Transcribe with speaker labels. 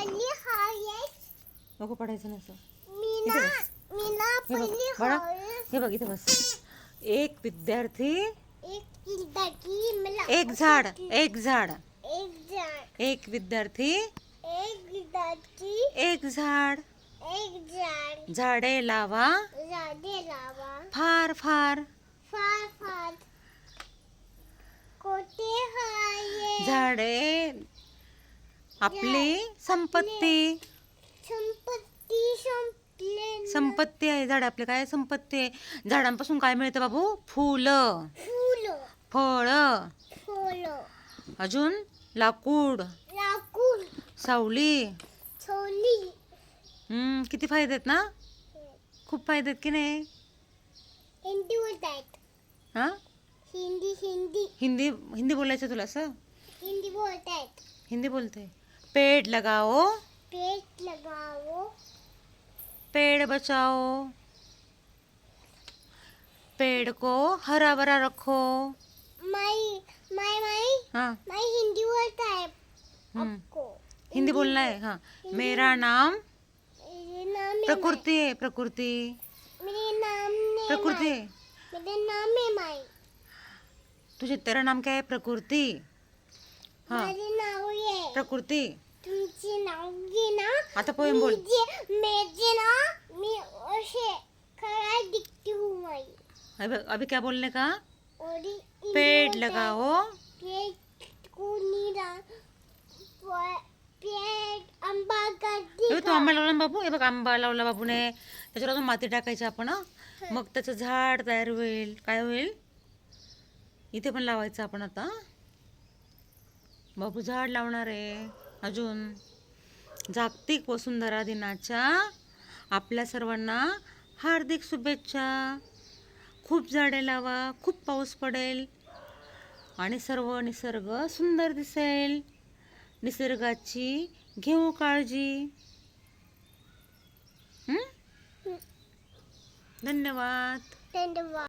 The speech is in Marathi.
Speaker 1: पहिली हळद
Speaker 2: नको पडायचं नाही असं.
Speaker 1: मी
Speaker 2: इथे
Speaker 1: ना
Speaker 2: बस.
Speaker 1: मी ना
Speaker 2: हे बघ
Speaker 1: पहिली हळद
Speaker 2: हे बघ इथे बस. एक विद्यार्थी
Speaker 1: एक मला
Speaker 2: एक झाड एक झाड.
Speaker 1: एक झाड.
Speaker 2: एक विद्यार्थी
Speaker 1: एक किल्लाची
Speaker 2: एक झाड.
Speaker 1: एक झाड.
Speaker 2: झाडे लावा.
Speaker 1: झाडे लावा.
Speaker 2: फार फार.
Speaker 1: फार फार. कोठे हाय
Speaker 2: झाडे आपली संपत्ती.
Speaker 1: संपत्ती संपले.
Speaker 2: संपत्ती आहे झाड आपले काय संपत्ती आहे? झाडांपासून काय मिळतं बाबू? फुलं.
Speaker 1: फुलं.
Speaker 2: फळं.
Speaker 1: फुलं.
Speaker 2: अजून? लाकूड.
Speaker 1: लाकूड.
Speaker 2: सावली.
Speaker 1: छोली
Speaker 2: हम्म, किती फायदे आहेत ना? खूप फायदे आहेत की नाही?
Speaker 1: हिंदी बोलतायत
Speaker 2: हा?
Speaker 1: हिंदी हिंदी.
Speaker 2: हिंदी हिंदी बोलायचं तुला असं?
Speaker 1: हिंदी बोलतायत
Speaker 2: हिंदी बोलते पेड़ लगाओ।
Speaker 1: पेड़ लगाओ।
Speaker 2: पेड़ बचाओ। पेड़ को हरा भरा रखो।
Speaker 1: माई माई माई
Speaker 2: हाँ।
Speaker 1: माई हिंदी बोलताय
Speaker 2: हम्म,
Speaker 1: आपको।
Speaker 2: हिंदी बोलना है हाँ। मेरा नाम
Speaker 1: नाम
Speaker 2: प्रकृति है प्रकृति।
Speaker 1: मेरे नाम
Speaker 2: प्रकृति। है
Speaker 1: मेरे नाम है माई।
Speaker 2: तुझे तेरा नाम क्या है? प्रकृति। हाँ। प्रकृति.
Speaker 1: तुमचे नाव घे ना
Speaker 2: आता पोएम बोल.
Speaker 1: जे मेरे ना मी असे खरा दिखती हूँ माई
Speaker 2: अभी अभी क्या बोलने का?
Speaker 1: और हिंदी
Speaker 2: पेड़
Speaker 1: बोलताय.
Speaker 2: लगाओ.
Speaker 1: पेट को निरा प- पेट आंबा
Speaker 2: हे
Speaker 1: करते
Speaker 2: तू आंबा लावला ना बाबू हे बघ आंबा लावला बाबूने त्याच्यावर अजून माती टाकायची आपण हं. मग त्याचं झाड तयार होईल. काय होईल? इथे पण लावायचं आपण आता बाबू झाड लावणार आहे. अजून जागतिक वसुंधरा दिनाच्या आपल्या सर्वांना हार्दिक शुभेच्छा. खूप झाडे लावा खूप पाऊस पडेल आणि सर्व निसर्ग सुंदर दिसेल. निसर्गाची घेऊ काळजी? धन्यवाद.
Speaker 1: धन्यवाद.